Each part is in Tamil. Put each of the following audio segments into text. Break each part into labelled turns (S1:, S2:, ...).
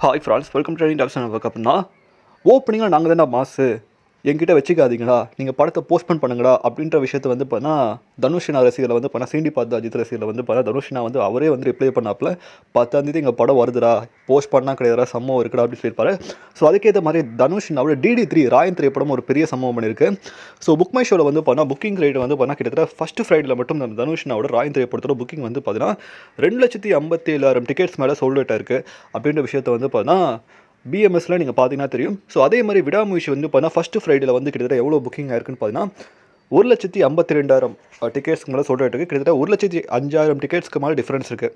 S1: Hi friends welcome training talks work அப்படின்னா ஓப்பனிங்காக நாங்கள் தானே மாசு என்கிட்ட வச்சுக்காதீங்களா நீங்கள் படத்தை போஸ்ட்போன் பண்ணுங்கடா அப்படின்ற விஷயத்த வந்து பார்த்தா தனுஷினா ரசிகர்களை வந்து பண்ணால் சீண்டி பார்த்து அஜித் ரசிகர்களை வந்து பார்த்தா தனுஷினா வந்து அவரே வந்து ரிப்ளை பண்ணாப்புல பத்தாந்தேதி எங்கள் படம் வருதுடா. போஸ்ட் பண்ணால் கிடையாதுடா சம்பவம் இருக்குடா அப்படின்னு சொல்லியிருப்பாரு. ஸோ அதுக்கேற்ற மாதிரி தனுஷினாவோட டிடி த்ரீ ராயன் திரைப்படம் ஒரு பெரிய சம்பவம் பண்ணியிருக்கு. ஸோ புக் மை ஷோவில் வந்து பார்த்தா புக்கிங் ரேட் வந்து பார்த்தா கிட்டத்தட்ட ஃபஸ்ட்டு ஃப்ரைடில் மட்டும் நம்ம தனுஷினாவோட ராயன் திரைப்படத்தோட புக்கிங் வந்து பார்த்தீங்கன்னா ரெண்டு லட்சத்தி ஐம்பத்தி ஏழாயிரம் டிக்கெட்ஸ் மேலே சோல்டேட்டாக இருக்குது அப்படின்ற விஷயத்த வந்து பார்த்தா பிஎம்எஸ்ல நீங்கள் பார்த்தீங்கன்னா தெரியும். ஸோ அதே மாதிரி விடாமுயற்சி வந்து பார்த்தீங்கன்னா ஃபஸ்ட்டு ஃப்ரைடேல வந்து கிட்டத்தட்ட எவ்வளோ புக்கிங் ஆயிருக்குன்னு பார்த்தீங்கன்னா ஒரு லட்சத்தி ஐம்பத்தி ரெண்டாயிரம் டிக்கெட்ஸ்க்கு மேலே சொல்லிட்டு கிட்டத்தட்ட ஒரு லட்சத்தி அஞ்சாயிரம் டிக்கெட்ஸ்க்கு மேலே டிஃப்ரென்ஸ் இருக்குது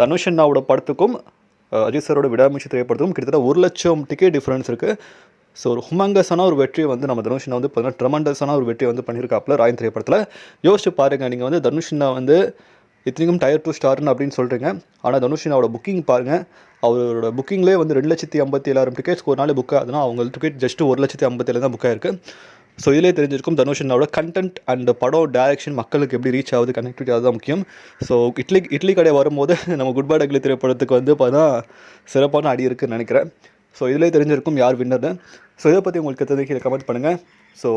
S1: தனுஷ் அண்ணாவோட படத்துக்கும் அஜித் சாரோட விடாமுயற்சி திரைப்படத்துக்கும் கிட்டத்தட்ட ஒரு லட்சம் டிக்கெட் டிஃப்ரென்ஸ் இருக்குது ஸோ ஒரு ஹுமங்கஸான ஒரு வெற்றியை வந்து நம்ம தனுஷ் வந்து பார்த்தீங்கன்னா ட்ரமண்டஸான ஒரு வெற்றியை வந்து பண்ணியிருக்காப்புல ராயன் திரைப்படத்தில். யோசிச்சு பாருங்கள் நீங்கள் வந்து தனுஷ்னா வந்து இத்தனைக்கும் டயர் டூ ஸ்டார்னு அப்படின்னு சொல்கிறீங்க ஆனால் தனுஷினாவோட புக்கிங் பாருங்கள் அவரோட புக்கிங்லேயே வந்து ரெண்டு லட்சத்தி ஐம்பத்தி ஏழாயிரம் டிக்கெட்ஸ்க்கு ஒரு நாள் புக் ஆகுதுன்னா அவங்க டிக்கெட் ஜஸ்ட் ஒரு லட்சத்தி ஐம்பத்தி தான் புக் ஆயிருக்கு. ஸோ இதிலே தெரிஞ்சிருக்கும் தனுஷினாவோட கண்டென்ட் அண்ட் படம் டைரக்ஷன் மக்களுக்கு எப்படி ரீச் ஆகுது கனெக்டிவிட்டி அதுதான் முக்கியம். ஸோ இட்லி இட்லி கடை வரும்போது நம்ம குட் பை டக்லி திரைப்படத்துக்கு வந்து பார்த்தா சிறப்பான அடி இருக்குன்னு நினைக்கிறேன். ஸோ இதிலே தெரிஞ்சிருக்கும் யார் வின்னர்னு ஸோ இதை பற்றி உங்களுக்கு தெரிஞ்சு கீழே கமெண்ட் பண்ணுங்கள் ஸோ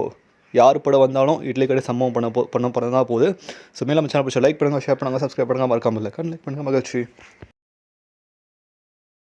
S1: யார் படம் வந்தாலும் இட்லி கடை சம்பவம் பண்ண போ பண்ண பண்ண தான் போகுது. ஸோ மேலே நம்ம சேனல் பிடிச்ச லைக் பண்ணுங்கள் ஷேர் பண்ணுங்கள் சப்ஸ்கிரைப் பண்ணுங்கள் மறக்காமல் இல்லை லைக் பண்ணுங்கள் மகிழ்ச்சி.